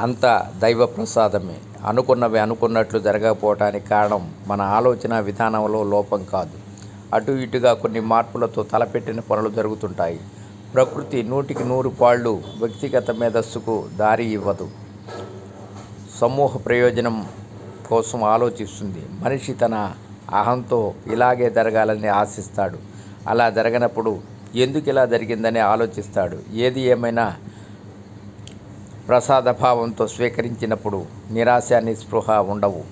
అంతా దైవ ప్రసాదమే అనుకున్నవి అనుకున్నట్లు జరగకపోవటానికి కారణం మన ఆలోచన విధానంలో లోపం కాదు. అటు ఇటుగా కొన్ని మార్పులతో తలపెట్టిన పనులు జరుగుతుంటాయి. ప్రకృతి నూటికి నూరు పాళ్ళు వ్యక్తిగత మేధస్సుకు దారి ఇవ్వదు. సమూహ ప్రయోజనం కోసం ఆలోచిస్తుంది. మనిషి తన అహంతో ఇలాగే జరగాలని ఆశిస్తాడు. అలా జరగనప్పుడు ఎందుకు ఇలా జరిగిందని ఆలోచిస్తాడు. ఏది ఏమైనా ప్రసాదభావంతో స్వీకరించినప్పుడు నిరాశ నిస్పృహ ఉండవు.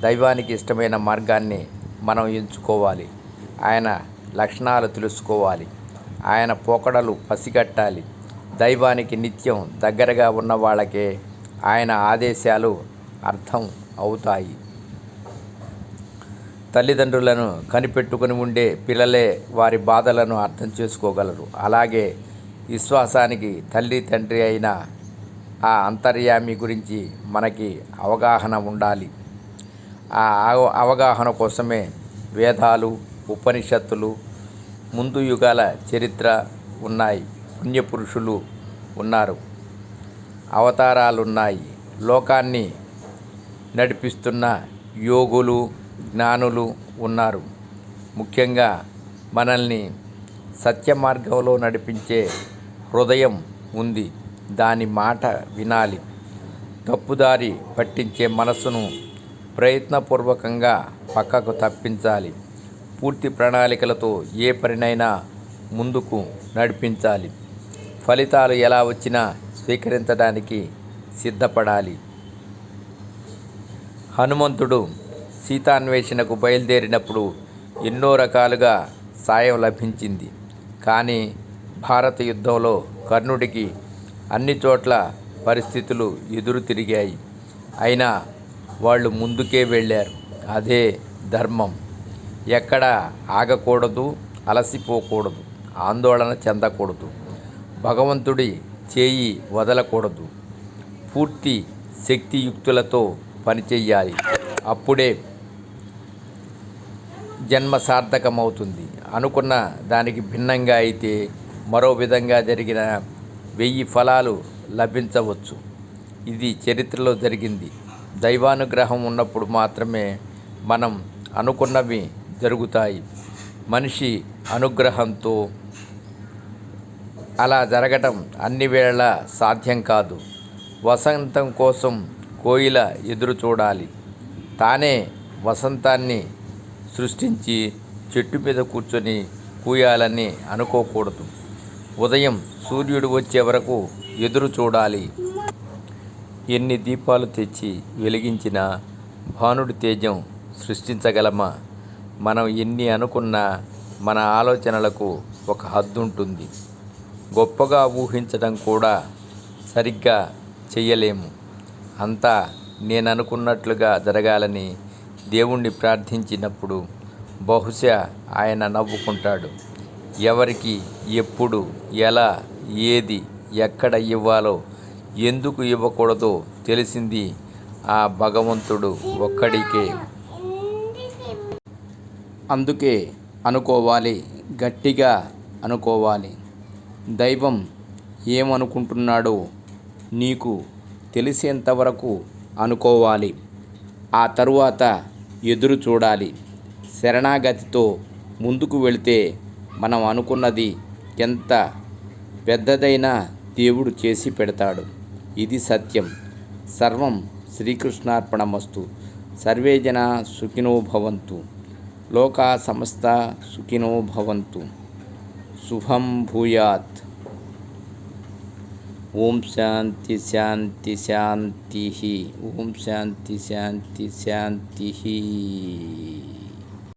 దైవానికి ఇష్టమైన మార్గాన్ని మనం ఎంచుకోవాలి. ఆయన లక్షణాలు తెలుసుకోవాలి. ఆయన పోకడలు పసిగట్టాలి. దైవానికి నిత్యం దగ్గరగా ఉన్న వాళ్ళకే ఆయన ఆదేశాలు అర్థం అవుతాయి. తల్లిదండ్రులను కనిపెట్టుకుని ఉండే పిల్లలే వారి బాధలను అర్థం చేసుకోగలరు. అలాగే విశ్వాసానికి తల్లి తండ్రి అయిన ఆ అంతర్యామి గురించి మనకి అవగాహన ఉండాలి. ఆ అవగాహన కోసమే వేదాలు ఉపనిషత్తులు ముందు యుగాల చరిత్ర ఉన్నాయి. పుణ్యపురుషులు ఉన్నారు. అవతారాలున్నాయి. లోకాన్ని నడిపిస్తున్న యోగులు జ్ఞానులు ఉన్నారు. ముఖ్యంగా మనల్ని సత్య మార్గంలో నడిపించే హృదయం ఉంది. దాని మాట వినాలి. తప్పుదారి పట్టించే మనసును ప్రయత్నపూర్వకంగా పక్కకు తప్పించాలి. పూర్తి ప్రణాళికలతో ఏ పనినైనా ముందుకు నడిపించాలి. ఫలితాలు ఎలా వచ్చినా స్వీకరించడానికి సిద్ధపడాలి. హనుమంతుడు సీతాన్వేషణకు బయలుదేరినప్పుడు ఎన్నో రకాలుగా సాయం లభించింది. కానీ భారత యుద్ధంలో కర్ణుడికి అన్ని చోట్ల పరిస్థితులు ఎదురు తిరిగాయి. అయినా వాళ్ళు ముందుకే వెళ్ళారు. అదే ధర్మం. ఎక్కడ ఆగకూడదు అలసిపోకూడదు ఆందోళన చెందకూడదు. భగవంతుడి చేయి వదలకూడదు. పూర్తి శక్తియుక్తులతో పనిచేయాలి అప్పుడే జన్మ సార్థకమవుతుంది. అనుకున్న దానికి భిన్నంగా అయితే మరో విధంగా జరిగిన వెయ్యి ఫలాలు లభించవచ్చు. ఇది చరిత్రలో జరిగింది. దైవానుగ్రహం ఉన్నప్పుడు మాత్రమే మనం అనుకున్నవి జరుగుతాయి. మనిషి అనుగ్రహంతో అలా జరగటం అన్ని వేళ సాధ్యం కాదు. వసంతం కోసం కోయిల ఎదురు చూడాలి. తానే వసంతాన్ని సృష్టించి చెట్టు మీద కూర్చొని కూయాలని అనుకోకూడదు. ఉదయం సూర్యుడు వచ్చే వరకు ఎదురు చూడాలి. ఎన్ని దీపాలు తెచ్చి వెలిగించిన భానుడి తేజం సృష్టించగలమా? మనం ఎన్ని అనుకున్నా మన ఆలోచనలకు ఒక హద్దు ఉంటుంది. గొప్పగా ఊహించడం కూడా సరిగ్గా చెయ్యలేము. అంతా నేను అనుకున్నట్లుగా జరగాలని దేవుణ్ణి ప్రార్థించినప్పుడు బహుశా ఆయన నవ్వుకుంటాడు. ఎవరికి ఎప్పుడు ఎలా ఏది ఎక్కడ ఇవ్వాలో ఎందుకు ఇవ్వకూడదో తెలిసింది ఆ భగవంతుడు ఒక్కడికే. అందుకే అనుకోవాలి గట్టిగా అనుకోవాలి. దైవం ఏమనుకుంటున్నాడో నీకు తెలిసేంతవరకు అనుకోవాలి. ఆ తరువాత ఎదురు చూడాలి. శరణాగతితో ముందుకు వెళితే మనం అనుకున్నది ఎంత పెద్దదైనా దేవుడు చేసి పెడతాడు. ఇది సత్యం. సర్వం శ్రీకృష్ణార్పణమస్తు. సర్వే జన సుఖినో భవంతు. లోకా సమస్త సుఖినో భవంతు. శుభం భూయాత్. ఓం శాంతి శాంతి శాంతి. ఓం శాంతి శాంతి శాంతి.